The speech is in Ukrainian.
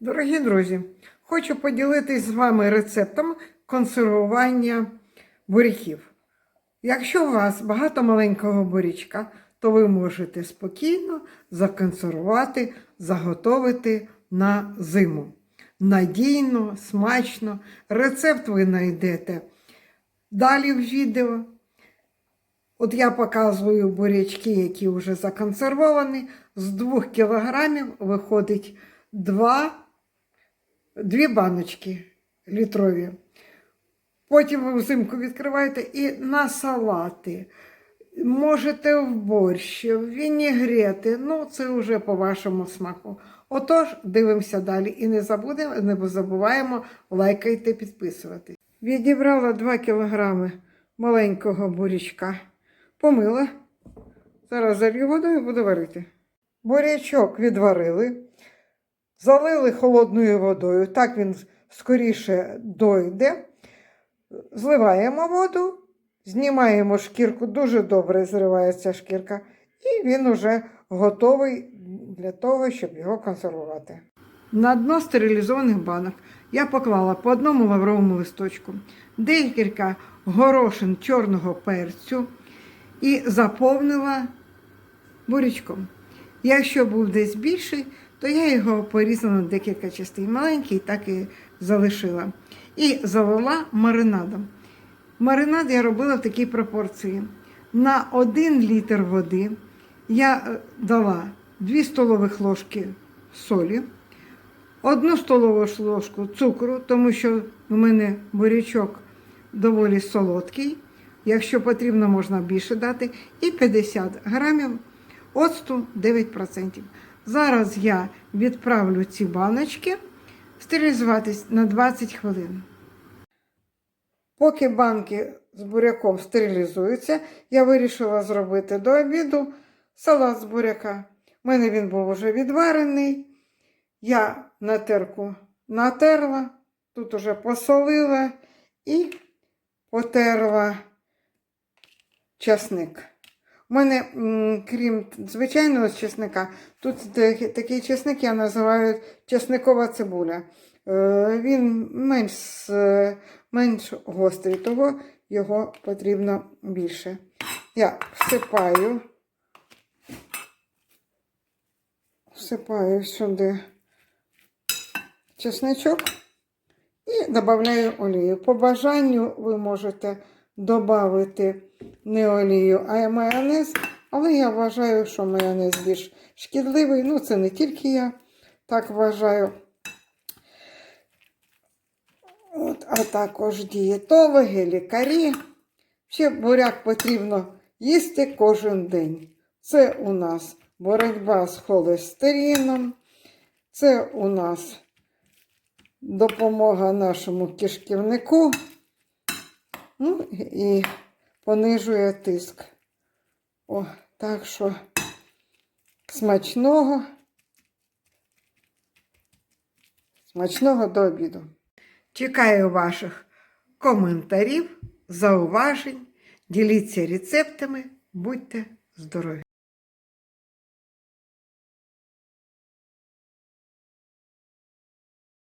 Дорогі друзі, хочу поділитись з вами рецептом консервування буряків. Якщо у вас багато маленького бурячка, то ви можете спокійно законсервувати, заготовити на зиму. Надійно, смачно. Рецепт ви знайдете далі в відео. От я показую бурячки, які вже законсервовані. З 2 кілограмів виходить 2, 2 баночки літрові. Потім ви взимку відкриваєте і на салати. Можете в борщ, в вінігрети. Ну, це вже по вашому смаку. Отож, дивимося далі. І не забудемо, не забуваємо лайкайте, підписуватись. Відібрала 2 кілограми маленького бурячка. Помила. Зараз залью водою і буду варити. Бурячок відварили, залили холодною водою, так він скоріше дойде. Зливаємо воду, знімаємо шкірку, дуже добре зривається шкірка, і він уже готовий для того, щоб його консервувати. На дно стерилізованих банок я поклала по одному лавровому листочку декілька горошин чорного перцю і заповнила бурячком. Якщо був десь більший, то я його порізала на декілька частин. Маленький, так і залишила. І залила маринадом. Маринад я робила в такій пропорції. На 1 літр води я е, дала 2 столових ложки солі, 1 столову ложку цукру, тому що в мене бурячок доволі солодкий. Якщо потрібно, можна більше дати. І 50 грамів оцту 9%. Зараз я відправлю ці баночки стерилізуватись на 20 хвилин. Поки банки з буряком стерилізуються, я вирішила зробити до обіду салат з буряка. У мене він був вже відварений. Я на терку натерла, тут уже посолила і потерла часник. У мене, крім звичайного чесника, тут такий чесник я називаю чесникова цибуля. Е, Він менш, менш гострий, того його потрібно більше. Я всипаю, всипаю сюди чесничок і додаю олію. По бажанню ви можете додати не олію, а майонез. Але я вважаю, що майонез більш шкідливий. Ну, це не тільки я так вважаю. От, а також дієтологи, лікарі. Ще буряк потрібно їсти кожен день. Це у нас боротьба з холестерином, це у нас допомога нашому кишківнику. Ну і понижує тиск. О, так що смачного. Смачного до обіду. Чекаю ваших коментарів, зауважень. Діліться рецептами. Будьте здорові!